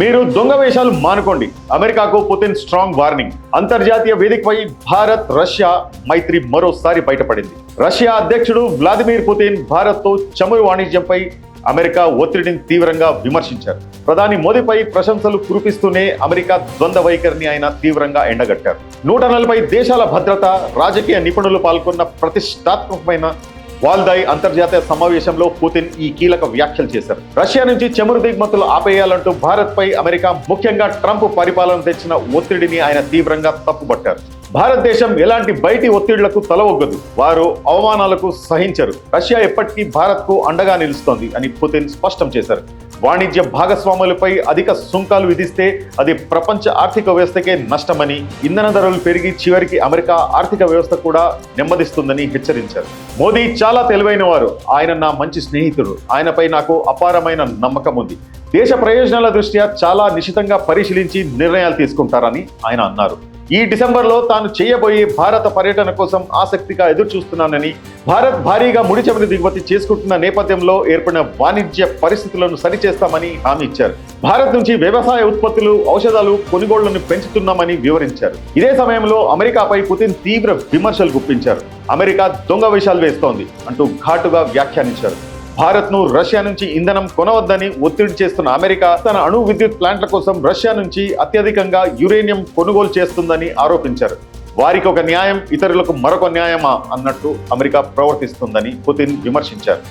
మీరు దొంగ వేషాలు మానుకోండి. అమెరికాకు పుతిన్ స్ట్రాంగ్ వార్నింగ్. అంతర్జాతీయ వేదికపై భారత్ రష్యా మైత్రి మరోసారి బయటపడింది. రష్యా అధ్యక్షుడు వ్లాదిమిర్ పుతిన్ భారత్తో చమురు వాణిజ్యంపై అమెరికా ఒత్తిడిని తీవ్రంగా విమర్శించారు. ప్రధాని మోదీపై ప్రశంసలు కురిపిస్తూనే అమెరికా ద్వంద్వ వైఖరిని ఆయన తీవ్రంగా ఎండగట్టారు. నూట నలభై దేశాల భద్రత రాజకీయ నిపుణులు పాల్గొన్న ప్రతిష్టాత్మకమైన వాల్దాయ్ అంతర్జాతీయ సమావేశంలో పుతిన్ ఈ కీలక వ్యాఖ్యలు చేశారు. రష్యా నుంచి చమురు దిగుమతులు ఆపేయాలంటూ భారత్ పై అమెరికా ముఖ్యంగా ట్రంప్ పరిపాలన తెచ్చిన ఒత్తిడిని ఆయన తీవ్రంగా తప్పుపట్టారు భారతదేశం ఎలాంటి బయటి ఒత్తిళ్ళకు తల వారు అవమానాలకు సహించరు. రష్యా ఎప్పటికీ భారత్కు అండగా నిలుస్తోంది అని పుతిన్ స్పష్టం చేశారు. వాణిజ్య భాగస్వాములపై అధిక సుంకాలు విధిస్తే అది ప్రపంచ ఆర్థిక వ్యవస్థకే నష్టమని ఇంధన ధరలు పెరిగి చివరికి అమెరికా ఆర్థిక వ్యవస్థ కూడా నెమ్మదిస్తుందని హెచ్చరించారు. మోదీ చాలా తెలివైన వారు ఆయన నా మంచి స్నేహితుడు. ఆయనపై నాకు అపారమైన నమ్మకం ఉంది దేశ ప్రయోజనాల దృష్ట్యా చాలా నిశితంగా పరిశీలించి నిర్ణయాలు తీసుకుంటారని ఆయన అన్నారు. ఈ డిసెంబర్లో తాను చేయబోయే భారత పర్యటన కోసం ఆసక్తిగా ఎదురు చూస్తున్నానని భారత్ భారీగా ముడి దిగుమతి చేసుకుంటున్న నేపథ్యంలో ఏర్పడిన వాణిజ్య పరిస్థితులను సరిచేస్తామని హామీ ఇచ్చారు. భారత్ నుంచి వ్యవసాయ ఉత్పత్తులు ఔషధాలు కొనుగోళ్ళను పెంచుతున్నామని వివరించారు. ఇదే సమయంలో అమెరికాపై పుతిన్ తీవ్ర విమర్శలు గుప్పించారు. అమెరికా దొంగ విషయాలు వేస్తోంది అంటూ ఘాటుగా వ్యాఖ్యానించారు. భారత్ను రష్యా నుంచి ఇంధనం కొనవద్దని ఒత్తిడి చేస్తున్న అమెరికా తన అణు విద్యుత్ ప్లాంట్ల కోసం రష్యా నుంచి అత్యధికంగా యురేనియం కొనుగోలు చేస్తుందని ఆరోపించారు. వారికి ఒక న్యాయం ఇతరులకు మరొక న్యాయమా అన్నట్టు అమెరికా ప్రవర్తిస్తుందని పుతిన్ విమర్శించారు.